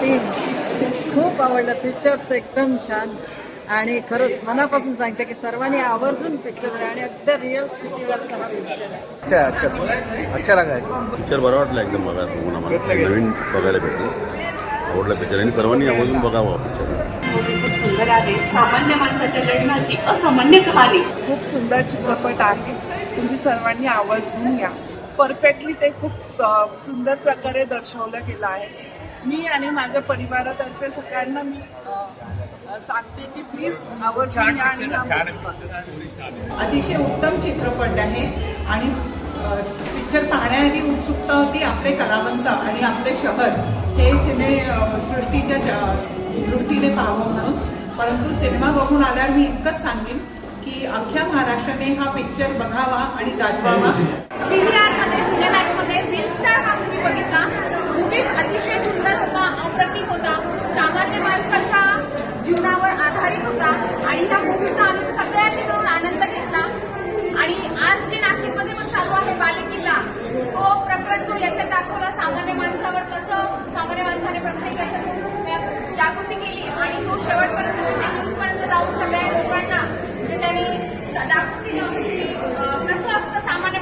Team खूप आवडलं. Pictures एकदम छान. आणि खरंच मनापासून सांगते की सर्वांनी आवर्जून पिक्चर बघा आणि अगदी रिअल स्थितीवरचा हा पिक्चर आहे. अच्छा अच्छा अच्छा. लगा है पिक्चर बरा वाटला एकदम बघायला. बघून आम्हाला नवीन बघायला भेटलं. आवडला पिक्चर आणि सर्वांनी आवर्जून बघावा पिक्चर मूवी खूप सुंदर आहे. सामान्य माणसाच्या जन्माची असामान्य कहाणी. खूप सुंदर चित्रपट आहे. तुम्ही सर्वांनी आवर्जून या परफेक्टली ते खूप अ, सुंदर प्रकारे दर्शवलं गेलं आहे. मी आणि माझ्या परिवारातर्फे सगळ्यांना मी सांगते की प्लीज आवर्जून बघा. अतिशय उत्तम चित्रपट आहे आणि पिक्चर पाहण्याआधी उत्सुकता होती आपले कलावंत आणि आपले शहर हे सिने सृष्टीच्या दृष्टीने पाहावं म्हणून. परंतु सिनेमा बघून आल्यावर मी इतकंच सांगेन की अख्ख्या महाराष्ट्राने हा पिक्चर बघावा आणि गाजवावा पीव्हीआरमध्ये सिनेमॅक्समध्ये विल स्टार हा मूवी बघितला मूवी अतिशय सुंदर प्रतीक होता. सामान्य माणसाच्या जीवनावर आधारित होता. आणि ह्या मूवीचा आम्ही सगळ्यांनी मिळून आनंद घेतला. आणि आज जे नाशिकमध्ये पण चालू आहे बालेकिल्ला तो प्रकरण जो याच्यात दाखवला सामान्य माणसावर कसं सामान्य माणसाने प्रत्येक याच्यातून जागृती केली आणि तो शेवटपर्यंत त्या न्यूजपर्यंत जाऊन सगळ्या लोकांना जे त्यांनी जागृती कसं असतं सामान्य